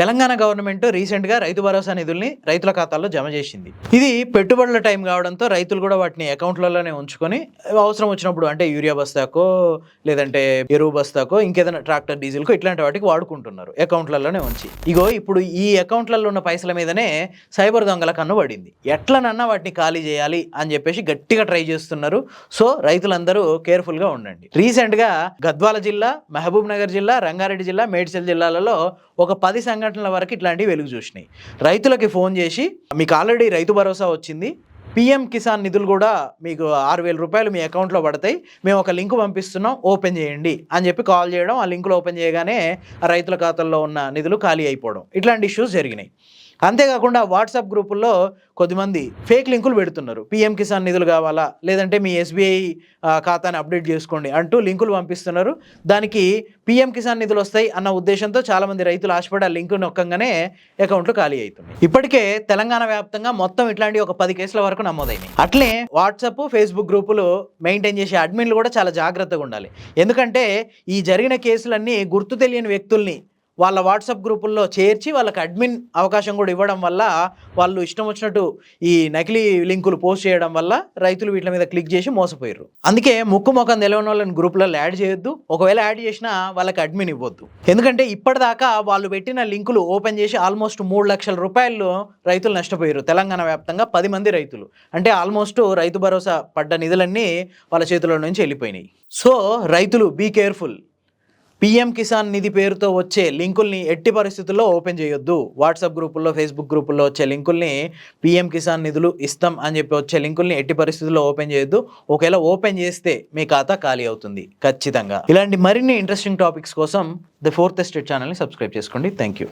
Telangana government రీసెంట్గా రైతు భరోసా నిధుల్ని రైతుల ఖాతాల్లో జమ చేసింది. ఇది పెట్టుబడుల టైం కావడంతో రైతులు కూడా వాటిని అకౌంట్లలోనే ఉంచుకొని అవసరం వచ్చినప్పుడు అంటే యూరియా బస్తాకో లేదంటే ఎరువు బస్తాకో ఇంకేదైనా ట్రాక్టర్ డీజిల్కో ఇట్లాంటి వాటికి వాడుకుంటున్నారు అకౌంట్లలోనే ఉంచి. ఇగో ఇప్పుడు ఈ అకౌంట్లలో ఉన్న పైసల మీదనే సైబర్ దొంగల కన్ను పడింది. ఎట్లనన్నా వాటిని ఖాళీ చేయాలి అని చెప్పేసి గట్టిగా ట్రై చేస్తున్నారు. సో రైతులందరూ కేర్ఫుల్గా ఉండండి. రీసెంట్గా గద్వాల జిల్లా మహబూబ్ నగర్ జిల్లా రంగారెడ్డి జిల్లా మేడ్చల్ జిల్లాలలో ఒక పది సంఘటన సంఘటనల వరకు ఇట్లాంటివి వెలుగు చూసినాయి. రైతులకి ఫోన్ చేసి మీకు ఆల్రెడీ రైతు భరోసా వచ్చింది. పిఎం కిసాన్ నిధులు కూడా మీకు ఆరు వేల రూపాయలు మీ అకౌంట్లో పడతాయి. మేము ఒక లింక్ పంపిస్తున్నాం ఓపెన్ చేయండి. అని చెప్పి కాల్ చేయడం ఆ లింకులు ఓపెన్ చేయగానే ఆ రైతుల ఖాతాల్లో ఉన్న నిధులు ఖాళీ అయిపోవడం. ఇట్లాంటి ఇష్యూస్ జరిగినాయి. అంతేకాకుండా వాట్సాప్ గ్రూపుల్లో కొద్దిమంది ఫేక్ లింకులు పెడుతున్నారు. పిఎం కిసాన్ నిధులు కావాలా? లేదంటే మీ ఎస్బీఐ ఖాతాని అప్డేట్ చేసుకోండి అంటూ లింకులు పంపిస్తున్నారు. దానికి పిఎం కిసాన్ నిధులు వస్తాయి అన్న ఉద్దేశంతో చాలామంది రైతులు ఆశపడి ఆ లింకు నొక్కంగానే అకౌంట్లు ఖాళీ అవుతున్నాయి. ఇప్పటికే తెలంగాణ వ్యాప్తంగా మొత్తం ఇట్లాంటి ఒక పది కేసుల వరకు నమోదైనాయి. అట్లే వాట్సాప్ ఫేస్బుక్ గ్రూపులు మెయింటైన్ చేసే అడ్మిన్లు కూడా చాలా జాగ్రత్తగా ఉండాలి. ఎందుకంటే ఈ జరిగిన కేసులన్నీ గుర్తు తెలియని వ్యక్తుల్ని వాళ్ళ వాట్సాప్ గ్రూపుల్లో చేర్చి వాళ్ళకి అడ్మిన్ అవకాశం కూడా ఇవ్వడం వల్ల వాళ్ళు ఇష్టం వచ్చినట్టు ఈ నకిలీ లింకులు పోస్ట్ చేయడం వల్ల రైతులు వీటి మీద క్లిక్ చేసి మోసపోయారు అందుకే ముక్కు ముఖం తెలియని వాళ్ళని గ్రూపులలో యాడ్ చేయొద్దు. ఒకవేళ యాడ్ చేసినా వాళ్ళకి అడ్మిన్ ఇవ్వద్దు. ఎందుకంటే ఇప్పటిదాకా వాళ్ళు పెట్టిన లింకులు ఓపెన్ చేసి ఆల్మోస్ట్ మూడు లక్షల రూపాయలు రైతులు నష్టపోయారు తెలంగాణ వ్యాప్తంగా పది మంది రైతులు. అంటే ఆల్మోస్ట్ రైతు భరోసా పడ్డ నిధులన్నీ వాళ్ళ చేతుల నుంచి వెళ్ళిపోయినాయి. సో రైతులు be careful. PM Kisan Nidhi పేరుతో వచ్చే లింకుల్ని ఎట్టి పరిస్థితుల్లో ఓపెన్ చేయొద్దు. వాట్సాప్ గ్రూపుల్లో ఫేస్బుక్ గ్రూపుల్లో వచ్చే లింకుల్ని పిఎం కిసాన్ నిధులు ఇస్తాం అని చెప్పి వచ్చే లింకుల్ని ఎట్టి పరిస్థితుల్లో ఓపెన్ చేయొద్దు. ఒకవేళ ఓపెన్ చేస్తే మీ ఖాతా ఖాళీ అవుతుంది. ఖచ్చితంగా. ఇలాంటి మరిన్ని ఇంట్రెస్టింగ్ టాపిక్స్ కోసం ద ఫోర్త్ స్టేట్ ఛానల్ని సబ్స్క్రైబ్ చేసుకోండి. Thank you